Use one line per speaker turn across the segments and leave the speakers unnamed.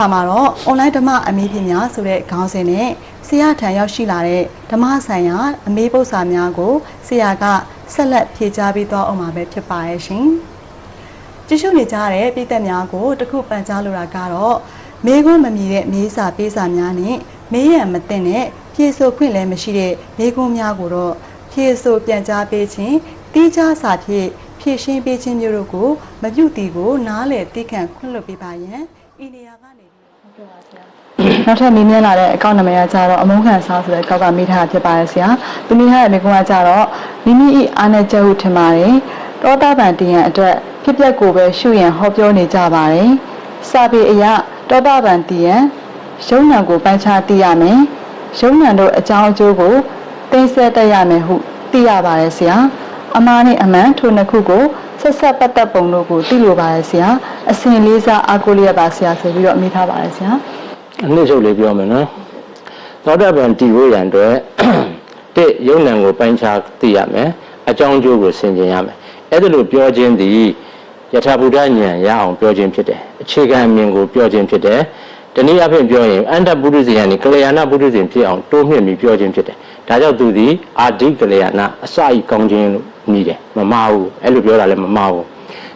ပါမှာတော့ online ဓမ္မအမေးဖြေများဆိုတဲ့ခေါင်းစဉ်နဲ့ဆရာထံရောက်ရှိလာတဲ့ဓမ္မဆိုင်ရာအမေးပု္ပ္ပစာများကိုဆရာကဆက်လက်ဖြေကြားပေးသွားအောင်မှာပဲဖြစ်ပါရဲ့ရှင်။ကြည့်ရှုနေကြတဲ့ပြည်သက်များကိုတစ်ခုပန်ကြားလိုတာကတော့မေးခွန်းမမြည်တဲ့မေးစာပေးစာများနဲ့မေးရန်မသိတဲ့ဖြေဆိုခွင့်လည်းမရှိတဲ့မေးခွန်းများကိုတော့ဖြေဆိုပြန်ကြားပေးခြင်းတိကျစာဖြင့် ဖြည့်ရှင်းပေးခြင်းမျိုးတို့ကိုမပြုတည်ကိုနားလည်သိခံခွင့်လွှတ်ပေးပါရန်ဤနေရာကနေပြီးတော့ဟုတ်ကဲ့ပါဆရာနောက်ထပ်မေးမြန်းလာတဲ့အကောင့်နံပါတ်ကကြတော့အမုန်းခံစားဆိုတဲ့အကောက်ကမေးထားတာဖြစ်ပါတယ်ဆရာသူမိထားတဲ့မေးခွန်းကကြတော့မိမိဤအားနဲ့ချက်ဟုထင်ပါတယ်တောတာပန်တည်ရန်အတွက်ဖြစ်ပျက်ကိုပဲရှုရန်ဟောပြောနေကြပါတယ်စာပေအရတောတာပန်တည်ရန်ရုံဏကိုပိုင်းခြားသိရမယ်ရုံဏတို့အကြောင်းအကျိုးကိုသိစေတတ်ရမယ်ဟုသိရပါတယ်ဆရာ အမှားနဲ့အမှန်ထိုနှစ်ခုကိုဆက်ဆက်ပတ်သက်ပုံတို့ကိုသိလိုပါတယ်ဆရာအစဉ်လေးစားအားကိုးလျက်ပါဆရာဆိုပြီးတော့အမိထားပါတယ်ဆရာ
အနည်းချုပ်လေးပြောမယ်နော်သောတာပန်တည်ဖို့ရန်အတွက်တစ်ယုံနံကိုပိုင်းခြားသိရမယ်အကြောင်းအကျိုးကိုဆင်ခြင်ရမယ်အဲ့ဒါလို့ပြောခြင်းသည်ယထာဘုဒ္ဓဉာဏ်ရအောင်ပြောခြင်းဖြစ်တယ်အခြေခံအမြင်ကိုပြောခြင်းဖြစ်တယ် တနည်းအားဖြင့်ပြောရင်အန္တပုရိသေယန်ကလျာဏပုရိသေဖြစ်အောင်တိုးမြင့်ပြီးပြောခြင်းဖြစ်တယ်ဒါကြောင့်သူသည်အာဓိကလျာဏအစဤကောင်းခြင်းလို့ညီတယ်မမှားဘူးအဲ့လိုပြောတာလည်းမမှားဘူး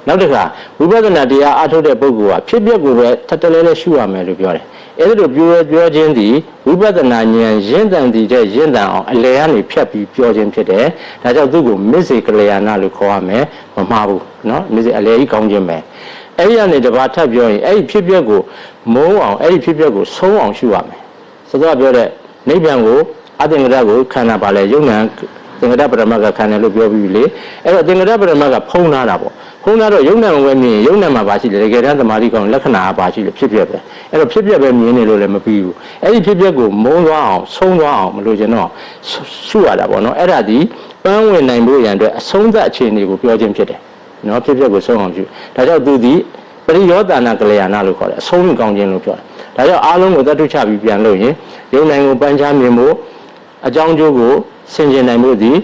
နောက်တစ်ခါဝိပဿနာတရားအားထုတ်တဲ့ပုဂ္ဂိုလ်ကဖြစ်ပျက်ကိုပဲထပ်တလဲလဲရှုရမယ်လို့ပြောတယ်။အဲဒီလိုပြောပြောခြင်းသည်ဝိပဿနာဉာဏ်ရင့်တန်တည်တဲ့ရင့်တန်အောင်အလယ်ကနေဖြတ်ပြီးပြောခြင်းဖြစ်တယ်။ဒါကြောင့်သူ့ကိုမစ္စေကလျာဏလို့ခေါ်ရမယ်မမှားဘူးနော်မစ္စေအလယ်ကြီးကောင်းခြင်းပဲ။ အဲဒီကနေတပါထပ်ပြောရင်အဲဒီဖြစ်ပျက်ကိုမုန်းအောင်အဲဒီဖြစ်ပျက်ကိုဆုံးအောင်ရှုရမယ်။စကားပြောတဲ့နိဗ္ဗာန်ကိုအတင်္ဂရကိုခန္ဓာပါလဲယုံနာသင်္ကတပရမတ်ကခံတယ်လို့ပြောပြီးလေအဲ့တော့သင်္ကတပရမတ်ကဖုံးထားတာပေါ့ဖုံးထားတော့ယုံနာဝဲမြင်ယုံနာမှာပါရှိတယ်တကယ်တမ်းသမာဓိကောင်လက္ခဏာပါရှိတယ်ဖြစ်ပြပဲအဲ့တော့ဖြစ်ပြပဲမြင်နေလို့လည်းမပြီးဘူးအဲ့ဒီဖြစ်ပြကိုမုံသွားအောင်ဆုံးသွားအောင်မလို့ကျွန်တော်ရှုရတာပေါ့နော်အဲ့ဒါဒီပန်းဝင်နိုင်ဖို့ရန်အတွက်အဆုံးသတ်အခြေအနေကိုပြောခြင်းဖြစ်တယ် နော်ဖြစ်ပြကိုဆုံးအောင်ပြုဒါကြောင့်သူဒီပရိယောတာနာကလျာဏလို့ခေါ်တယ်အဆုံးကောင်းခြင်းလို့ပြောတယ်ဒါကြောင့်အားလုံးကိုသတ္တုချပြီးပြန်လို့ရင်ယုံနိုင်ကိုပန်းချမြင်ဖို့အကြောင်းကျိုးကိုဆင်ခြင်နိုင်မှုသည်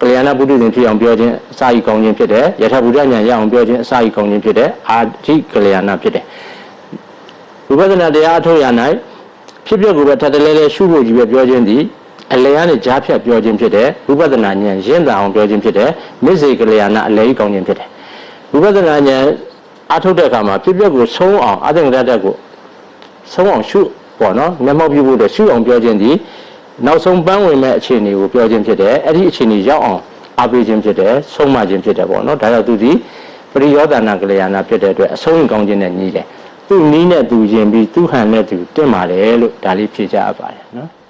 ကလျာဏပုထုဇဉ်ဖြစ်အောင်ပြောခြင်းအစာဤကောင်းခြင်းဖြစ်တယ်ယထာဘုဒ္ဓဉာဏ်ရအောင်ပြောခြင်းအစာဤကောင်းခြင်းဖြစ်တယ်အာဓိကလျာဏဖြစ်တယ်ဝိပဿနာတရားအထုတ်ရ၌ဖြစ်ပျက်ကိုပဲထပ်တလဲလဲရှုဖို့ကြီးပဲပြောခြင်းသည် အလယ်ကနေကြားဖြတ်ပြောခြင်းဖြစ်တယ်ဝိပဿနာဉာဏ်ရင့်တအောင်ပြောခြင်းဖြစ်တယ်မစ္စေကလျာဏအလယ်ကြီးကောင်းခြင်းဖြစ်တယ်ဝိပဿနာဉာဏ်အထုတ်တဲ့အခါမှာဖြစ်ပျက်ကိုဆုံးအောင်အသင်္ကရတ္တကိုဆုံးအောင်ရှုပေါ့နော်မျက်မှောက်ပြုဖို့အတွက်ရှုအောင်ပြောခြင်းဒီနောက်ဆုံးပန်းဝင်မဲ့အခြေအနေကိုပြောခြင်းဖြစ်တယ်အဲ့ဒီအခြေအနေရောက်အောင်အားပေးခြင်းဖြစ်တယ်ဆုံးမခြင်းဖြစ်တယ်ပေါ့နော်ဒါကြောင့်သူဒီပရိယောဒနာကလျာဏဖြစ်တဲ့အတွက်အဆုံးရင်ကောင်းခြင်းနဲ့ညီးတယ်သူနီးနဲ့သူယင်ပြီးသူဟန်နဲ့သူတင့်ပါတယ်လို့ဒါလေးဖြေကြရပါတယ်နော်